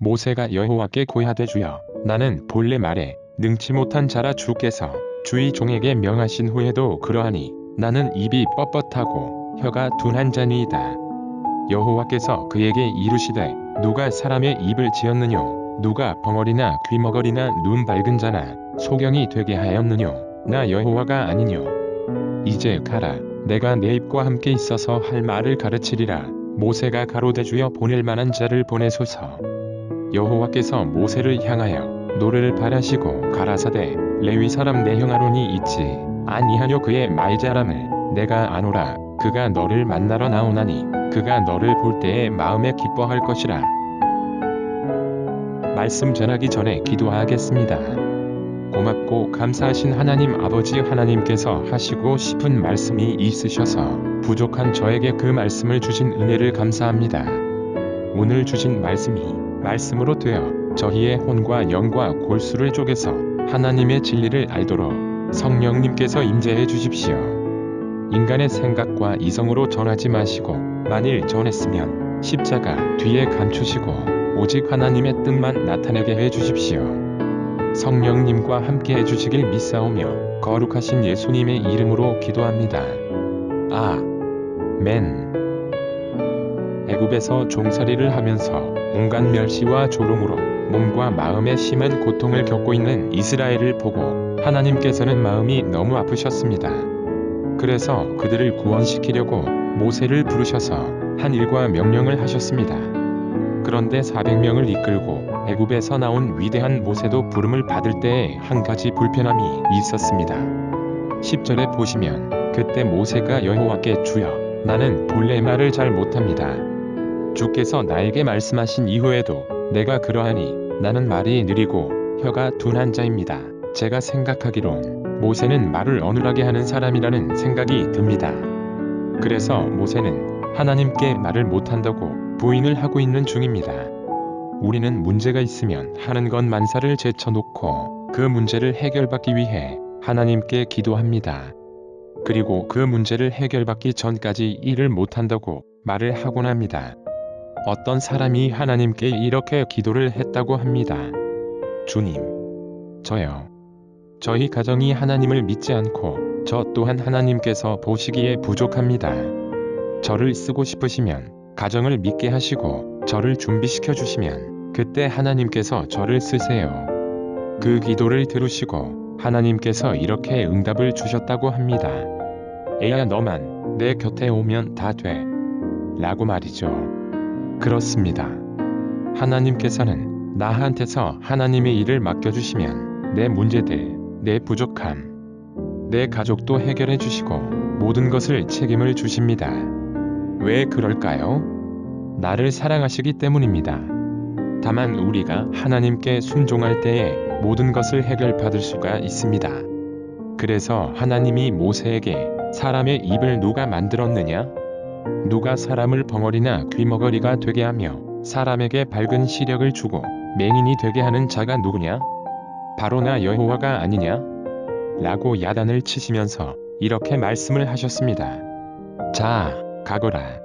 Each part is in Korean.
모세가 여호와께 고하되 주여 나는 본래 말에 능치 못한 자라 주께서 주의 종에게 명하신 후에도 그러하니 나는 입이 뻣뻣하고 혀가 둔한 자니이다. 여호와께서 그에게 이르시되 누가 사람의 입을 지었느뇨? 누가 벙어리나 귀머거리나 눈 밝은 자나 소경이 되게 하였느뇨? 나 여호와가 아니뇨. 이제 가라 내가 내 입과 함께 있어서 할 말을 가르치리라. 모세가 가로되 주여 보낼 만한 자를 보내소서 여호와께서 모세를 향하여 노를 바라시고 가라사대 레위 사람 내 형 아론이 있지 아니하뇨 그의 말자람을 내가 아노라 그가 너를 만나러 나오나니 그가 너를 볼 때에 마음에 기뻐할 것이라 말씀 전하기 전에 기도하겠습니다. 고맙고 감사하신 하나님 아버지 하나님께서 하시고 싶은 말씀이 있으셔서 부족한 저에게 그 말씀을 주신 은혜를 감사합니다. 오늘 주신 말씀이 말씀으로 되어 저희의 혼과 영과 골수를 쪼개서 하나님의 진리를 알도록 성령님께서 임재해 주십시오. 인간의 생각과 이성으로 전하지 마시고 만일 전했으면 십자가 뒤에 감추시고 오직 하나님의 뜻만 나타내게 해 주십시오. 성령님과 함께 해 주시길 믿사오며 거룩하신 예수님의 이름으로 기도합니다. 아멘. 애굽에서 종살이를 하면서 온갖 멸시와 조롱으로 몸과 마음에 심한 고통을 겪고 있는 이스라엘을 보고 하나님께서는 마음이 너무 아프셨습니다. 그래서 그들을 구원시키려고 모세를 부르셔서 한 일과 명령을 하셨습니다. 그런데 400명을 이끌고 애굽에서 나온 위대한 모세도 부름을 받을 때에 한 가지 불편함이 있었습니다. 10절에 보시면 그때 모세가 여호와께 주여 나는 본래 말을 잘 못합니다. 주께서 나에게 말씀하신 이후에도 내가 그러하니 나는 말이 느리고 혀가 둔한 자입니다. 제가 생각하기론 모세는 말을 어눌하게 하는 사람이라는 생각이 듭니다. 그래서 모세는 하나님께 말을 못한다고 부인을 하고 있는 중입니다. 우리는 문제가 있으면 하는 것 만사를 제쳐놓고 그 문제를 해결받기 위해 하나님께 기도합니다. 그리고 그 문제를 해결받기 전까지 일을 못한다고 말을 하곤 합니다. 어떤 사람이 하나님께 이렇게 기도를 했다고 합니다. 주님, 저요. 저희 가정이 하나님을 믿지 않고 저 또한 하나님께서 보시기에 부족합니다. 저를 쓰고 싶으시면 가정을 믿게 하시고 저를 준비시켜 주시면 그때 하나님께서 저를 쓰세요. 그 기도를 들으시고 하나님께서 이렇게 응답을 주셨다고 합니다. 애야 너만 내 곁에 오면 다 돼. 라고 말이죠. 그렇습니다. 하나님께서는 나한테서 하나님의 일을 맡겨주시면 내 문제들, 내 부족함, 내 가족도 해결해 주시고 모든 것을 책임을 주십니다. 왜 그럴까요? 나를 사랑하시기 때문입니다. 다만 우리가 하나님께 순종할 때에 모든 것을 해결받을 수가 있습니다. 그래서 하나님이 모세에게 사람의 입을 누가 만들었느냐? 누가 사람을 벙어리나 귀머거리가 되게 하며 사람에게 밝은 시력을 주고 맹인이 되게 하는 자가 누구냐? 바로 나 여호와가 아니냐? 라고 야단을 치시면서 이렇게 말씀을 하셨습니다. 자, 가거라.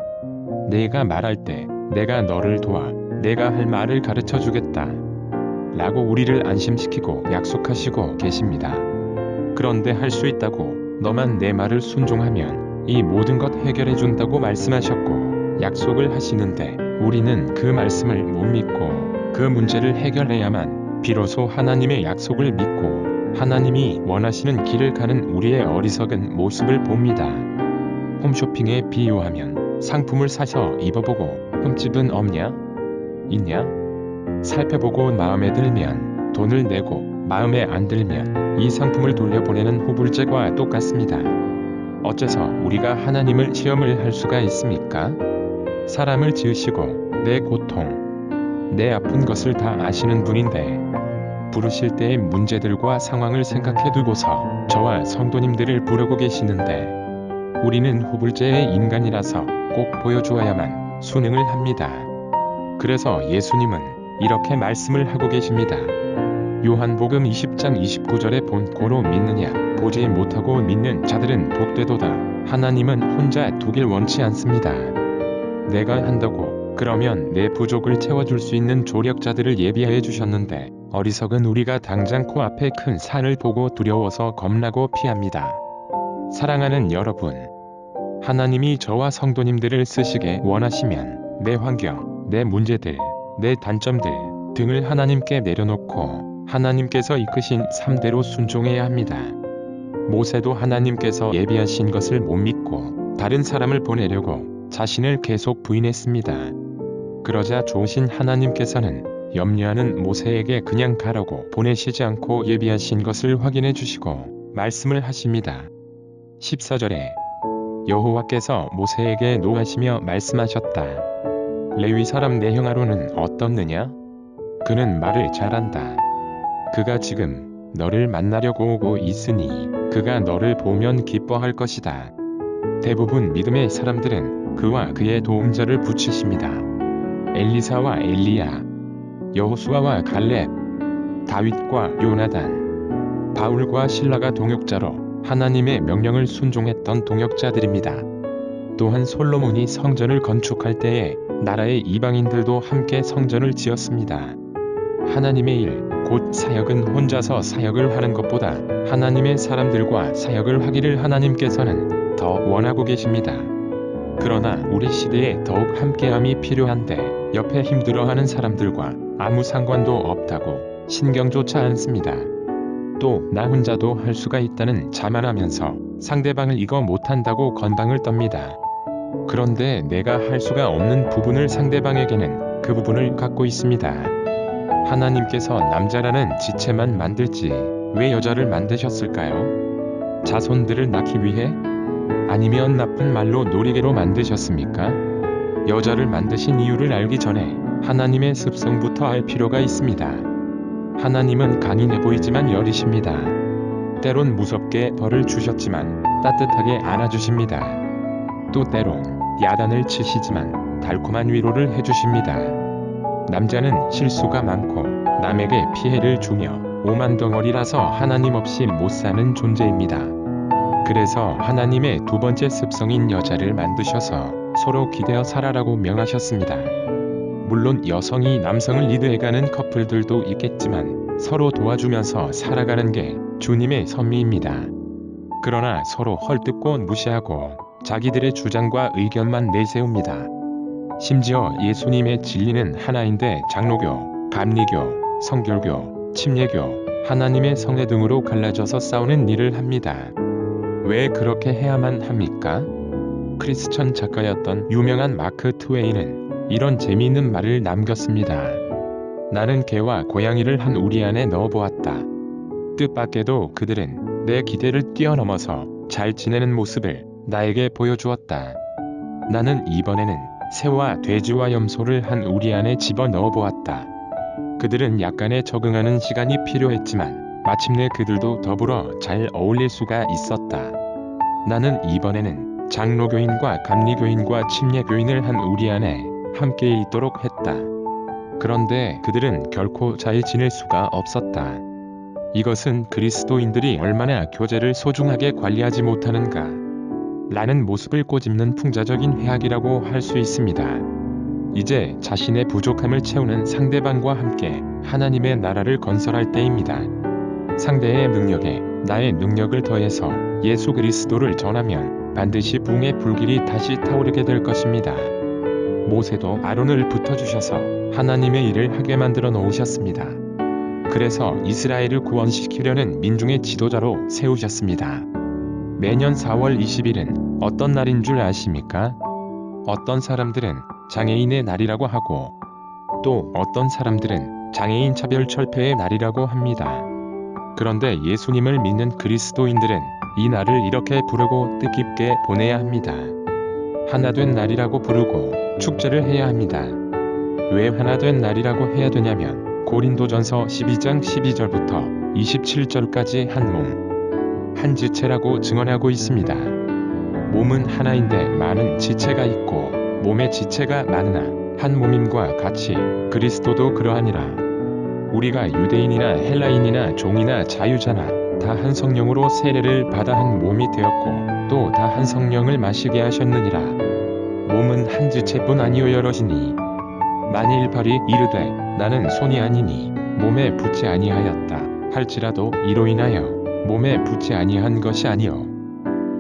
내가 말할 때 내가 너를 도와 내가 할 말을 가르쳐 주겠다. 라고 우리를 안심시키고 약속하시고 계십니다. 그런데 할 수 있다고 너만 내 말을 순종하면 이 모든 것 해결해 준다고 말씀하셨고 약속을 하시는데 우리는 그 말씀을 못 믿고 그 문제를 해결해야만 비로소 하나님의 약속을 믿고 하나님이 원하시는 길을 가는 우리의 어리석은 모습을 봅니다. 홈쇼핑에 비유하면 상품을 사서 입어보고 흠집은 없냐? 있냐? 살펴보고 마음에 들면 돈을 내고 마음에 안 들면 이 상품을 돌려보내는 후불제과 똑같습니다. 어째서 우리가 하나님을 시험을 할 수가 있습니까? 사람을 지으시고 내 고통, 내 아픈 것을 다 아시는 분인데 부르실 때의 문제들과 상황을 생각해 두고서 저와 성도님들을 부르고 계시는데 우리는 후불제의 인간이라서 꼭 보여주어야만 수능을 합니다. 그래서 예수님은 이렇게 말씀을 하고 계십니다. 요한복음 20장 29절에 본고로 믿느냐 보지 못하고 믿는 자들은 복되도다. 하나님은 혼자 두길 원치 않습니다. 내가 한다고 그러면 내 부족을 채워줄 수 있는 조력자들을 예비해 주셨는데 어리석은 우리가 당장 코앞에 큰 산을 보고 두려워서 겁나고 피합니다. 사랑하는 여러분, 하나님이 저와 성도님들을 쓰시게 원하시면 내 환경, 내 문제들, 내 단점들 등을 하나님께 내려놓고 하나님께서 이끄신 삶대로 순종해야 합니다. 모세도 하나님께서 예비하신 것을 못 믿고 다른 사람을 보내려고 자신을 계속 부인했습니다. 그러자 좋으신 하나님께서는 염려하는 모세에게 그냥 가라고 보내시지 않고 예비하신 것을 확인해 주시고 말씀을 하십니다. 14절에 여호와께서 모세에게 노하시며 말씀하셨다. 레위 사람 내형아로는 어떻느냐? 그는 말을 잘한다. 그가 지금 너를 만나려고 오고 있으니 그가 너를 보면 기뻐할 것이다. 대부분 믿음의 사람들은 그와 그의 도움자를 붙이십니다. 엘리사와 엘리야, 여호수아와 갈렙, 다윗과 요나단, 바울과 신라가 동역자로 하나님의 명령을 순종했던 동역자들입니다. 또한 솔로몬이 성전을 건축할 때에 나라의 이방인들도 함께 성전을 지었습니다. 하나님의 일, 곧 사역은 혼자서 사역을 하는 것보다 하나님의 사람들과 사역을 하기를 하나님께서는 더 원하고 계십니다. 그러나 우리 시대에 더욱 함께함이 필요한데 옆에 힘들어하는 사람들과 아무 상관도 없다고 신경조차 않습니다. 또 나 혼자도 할 수가 있다는 자만하면서 상대방을 이거 못한다고 건방을 떱니다. 그런데 내가 할 수가 없는 부분을 상대방에게는 그 부분을 갖고 있습니다. 하나님께서 남자라는 지체만 만들지 왜 여자를 만드셨을까요? 자손들을 낳기 위해? 아니면 나쁜 말로 놀이개로 만드셨습니까? 여자를 만드신 이유를 알기 전에 하나님의 습성부터 알 필요가 있습니다. 하나님은 강인해 보이지만 여리십니다. 때론 무섭게 벌을 주셨지만 따뜻하게 안아주십니다. 또 때론 야단을 치시지만 달콤한 위로를 해주십니다. 남자는 실수가 많고 남에게 피해를 주며 오만 덩어리라서 하나님 없이 못 사는 존재입니다. 그래서 하나님의 두 번째 습성인 여자를 만드셔서 서로 기대어 살아라고 명하셨습니다. 물론 여성이 남성을 리드해가는 커플들도 있겠지만 서로 도와주면서 살아가는 게 주님의 섭리입니다. 그러나 서로 헐뜯고 무시하고 자기들의 주장과 의견만 내세웁니다. 심지어 예수님의 진리는 하나인데 장로교, 감리교, 성결교, 침례교, 하나님의 성회 등으로 갈라져서 싸우는 일을 합니다. 왜 그렇게 해야만 합니까? 크리스천 작가였던 유명한 마크 트웨이는 이런 재미있는 말을 남겼습니다. 나는 개와 고양이를 한 우리 안에 넣어보았다. 뜻밖에도 그들은 내 기대를 뛰어넘어서 잘 지내는 모습을 나에게 보여주었다. 나는 이번에는 새와 돼지와 염소를 한 우리 안에 집어 넣어 보았다. 그들은 약간의 적응하는 시간이 필요했지만 마침내 그들도 더불어 잘 어울릴 수가 있었다. 나는 이번에는 장로교인과 감리교인과 침례교인을 한 우리 안에 함께 있도록 했다. 그런데 그들은 결코 잘 지낼 수가 없었다. 이것은 그리스도인들이 얼마나 교제를 소중하게 관리하지 못하는가 라는 모습을 꼬집는 풍자적인 회학이라고 할 수 있습니다. 이제 자신의 부족함을 채우는 상대방과 함께 하나님의 나라를 건설할 때입니다. 상대의 능력에 나의 능력을 더해서 예수 그리스도를 전하면 반드시 붕의 불길이 다시 타오르게 될 것입니다. 모세도 아론을 붙어주셔서 하나님의 일을 하게 만들어 놓으셨습니다. 그래서 이스라엘을 구원시키려는 민중의 지도자로 세우셨습니다. 매년 4월 20일은 어떤 날인 줄 아십니까? 어떤 사람들은 장애인의 날이라고 하고 또 어떤 사람들은 장애인 차별 철폐의 날이라고 합니다. 그런데 예수님을 믿는 그리스도인들은 이 날을 이렇게 부르고 뜻깊게 보내야 합니다. 하나 된 날이라고 부르고 축제를 해야 합니다. 왜 하나 된 날이라고 해야 되냐면 고린도전서 12장 12절부터 27절까지 한 몸, 한 지체라고 증언하고 있습니다. 몸은 하나인데 많은 지체가 있고 몸의 지체가 많으나 한 몸임과 같이 그리스도도 그러하니라. 우리가 유대인이나 헬라인이나 종이나 자유자나 다 한 성령으로 세례를 받아 한 몸이 되었고 또 다 한 성령을 마시게 하셨느니라. 몸은 한 지체뿐 아니요 여럿이니 만일 발이 이르되 나는 손이 아니니 몸에 붙지 아니하였다 할지라도 이로 인하여 몸에 붙지 아니한 것이 아니요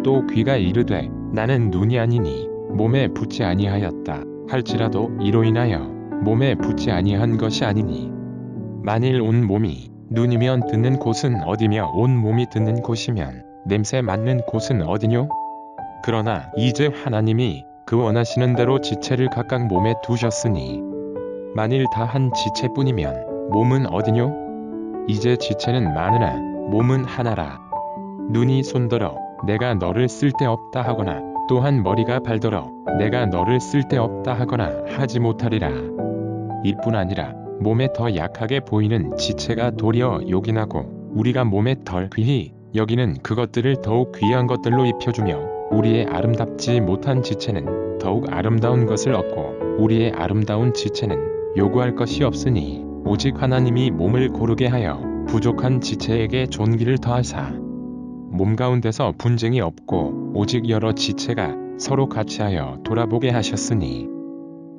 또 귀가 이르되 나는 눈이 아니니 몸에 붙지 아니하였다 할지라도 이로 인하여 몸에 붙지 아니한 것이 아니니 만일 온 몸이 눈이면 듣는 곳은 어디며 온 몸이 듣는 곳이면 냄새 맡는 곳은 어디뇨? 그러나 이제 하나님이 그 원하시는 대로 지체를 각각 몸에 두셨으니 만일 다 한 지체뿐이면 몸은 어디뇨? 이제 지체는 많으나 몸은 하나라. 눈이 손들어 내가 너를 쓸데없다 하거나 또한 머리가 발더러 내가 너를 쓸데없다 하거나 하지 못하리라. 이뿐 아니라 몸에 더 약하게 보이는 지체가 도리어 요긴하고 우리가 몸에 덜 귀히 여기는 그것들을 더욱 귀한 것들로 입혀주며 우리의 아름답지 못한 지체는 더욱 아름다운 것을 얻고 우리의 아름다운 지체는 요구할 것이 없으니 오직 하나님이 몸을 고르게 하여 부족한 지체에게 존귀를 더하사. 몸 가운데서 분쟁이 없고 오직 여러 지체가 서로 같이하여 돌아보게 하셨으니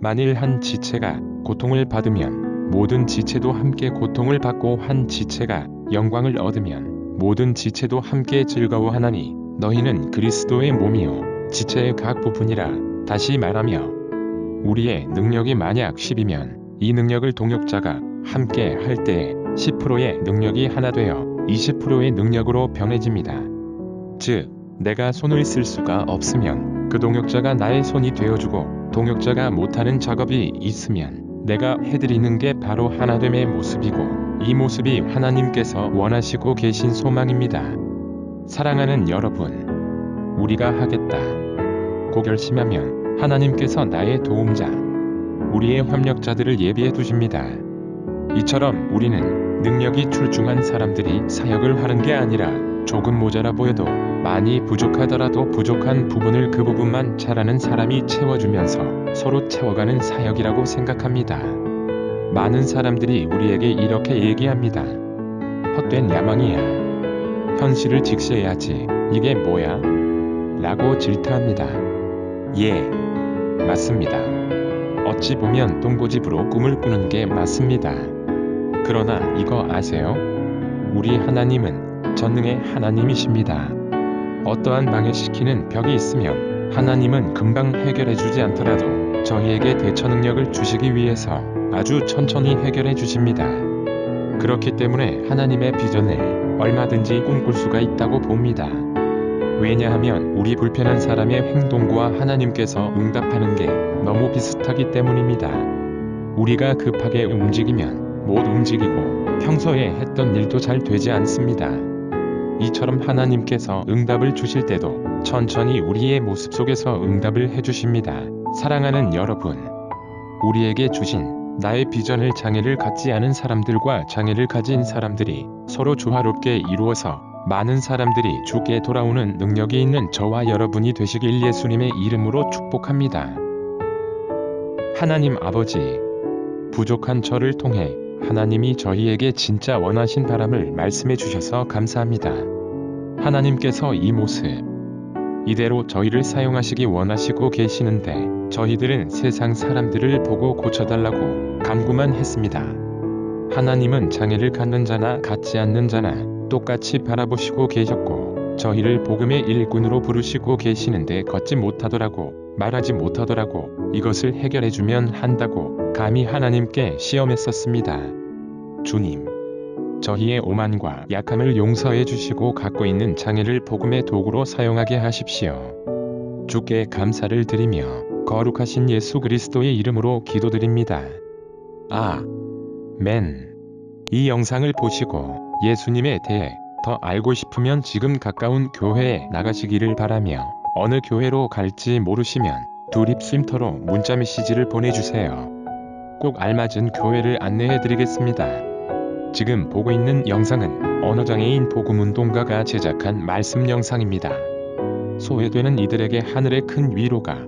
만일 한 지체가 고통을 받으면 모든 지체도 함께 고통을 받고 한 지체가 영광을 얻으면 모든 지체도 함께 즐거워하나니 너희는 그리스도의 몸이요 지체의 각 부분이라 다시 말하며 우리의 능력이 만약 10이면 이 능력을 동역자가 함께 할 때에 10%의 능력이 하나 되어 20%의 능력으로 변해집니다. 즉, 내가 손을 쓸 수가 없으면 그 동역자가 나의 손이 되어주고 동역자가 못하는 작업이 있으면 내가 해드리는 게 바로 하나됨의 모습이고 이 모습이 하나님께서 원하시고 계신 소망입니다. 사랑하는 여러분, 우리가 하겠다. 고 결심하면 하나님께서 나의 도움자, 우리의 협력자들을 예비해 두십니다. 이처럼 우리는 능력이 출중한 사람들이 사역을 하는 게 아니라 조금 모자라 보여도 많이 부족하더라도 부족한 부분을 그 부분만 잘하는 사람이 채워주면서 서로 채워가는 사역이라고 생각합니다. 많은 사람들이 우리에게 이렇게 얘기합니다. 헛된 야망이야. 현실을 직시해야지. 이게 뭐야? 라고 질타합니다. 예, 맞습니다. 어찌 보면 똥고집으로 꿈을 꾸는 게 맞습니다. 그러나 이거 아세요? 우리 하나님은 전능의 하나님이십니다. 어떠한 방해시키는 벽이 있으면 하나님은 금방 해결해 주지 않더라도 저희에게 대처 능력을 주시기 위해서 아주 천천히 해결해 주십니다. 그렇기 때문에 하나님의 비전을 얼마든지 꿈꿀 수가 있다고 봅니다. 왜냐하면 우리 불편한 사람의 행동과 하나님께서 응답하는 게 너무 비슷하기 때문입니다. 우리가 급하게 움직이면 못 움직이고 평소에 했던 일도 잘 되지 않습니다. 이처럼 하나님께서 응답을 주실 때도 천천히 우리의 모습 속에서 응답을 해주십니다. 사랑하는 여러분, 우리에게 주신 나의 비전을 장애를 갖지 않은 사람들과 장애를 가진 사람들이 서로 조화롭게 이루어서 많은 사람들이 주께 돌아오는 능력이 있는 저와 여러분이 되시길 예수님의 이름으로 축복합니다. 하나님 아버지, 부족한 저를 통해 하나님이 저희에게 진짜 원하신 바람을 말씀해 주셔서 감사합니다. 하나님께서 이 모습, 이대로 저희를 사용하시기 원하시고 계시는데 저희들은 세상 사람들을 보고 고쳐달라고 간구만 했습니다. 하나님은 장애를 갖는 자나 갖지 않는 자나 똑같이 바라보시고 계셨고 저희를 복음의 일꾼으로 부르시고 계시는데 걷지 못하더라고 말하지 못하더라고 이것을 해결해주면 한다고 감히 하나님께 시험했었습니다. 주님, 저희의 오만과 약함을 용서해 주시고 갖고 있는 장애를 복음의 도구로 사용하게 하십시오. 주께 감사를 드리며 거룩하신 예수 그리스도의 이름으로 기도드립니다. 아, 맨. 이 영상을 보시고 예수님에 대해 더 알고 싶으면 지금 가까운 교회에 나가시기를 바라며 어느 교회로 갈지 모르시면 두립 쉼터로 문자 메시지를 보내주세요. 꼭 알맞은 교회를 안내해 드리겠습니다. 지금 보고 있는 영상은 언어장애인 복음운동가가 제작한 말씀 영상입니다. 소외되는 이들에게 하늘의 큰 위로가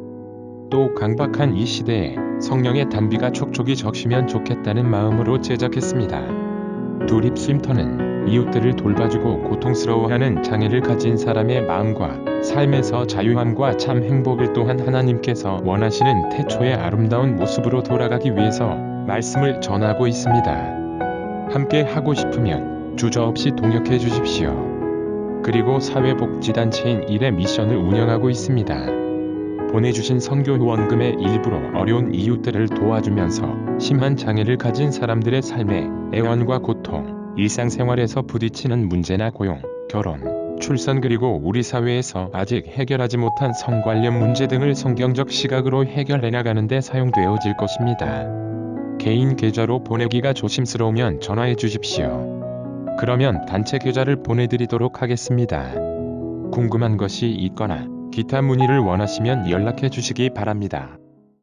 또 강박한 이 시대에 성령의 단비가 촉촉이 적시면 좋겠다는 마음으로 제작했습니다. 두립 쉼터는 이웃들을 돌봐주고 고통스러워하는 장애를 가진 사람의 마음과 삶에서 자유함과 참 행복을 또한 하나님께서 원하시는 태초의 아름다운 모습으로 돌아가기 위해서 말씀을 전하고 있습니다. 함께 하고 싶으면 주저없이 동역해 주십시오. 그리고 사회복지단체인 일의 미션을 운영하고 있습니다. 보내주신 선교 후원금의 일부로 어려운 이웃들을 도와주면서 심한 장애를 가진 사람들의 삶에 애원과 고통, 일상생활에서 부딪히는 문제나 고용, 결혼, 출산 그리고 우리 사회에서 아직 해결하지 못한 성 관련 문제 등을 성경적 시각으로 해결해 나가는 데 사용되어질 것입니다. 개인 계좌로 보내기가 조심스러우면 전화해 주십시오. 그러면 단체 계좌를 보내드리도록 하겠습니다. 궁금한 것이 있거나 기타 문의를 원하시면 연락해 주시기 바랍니다.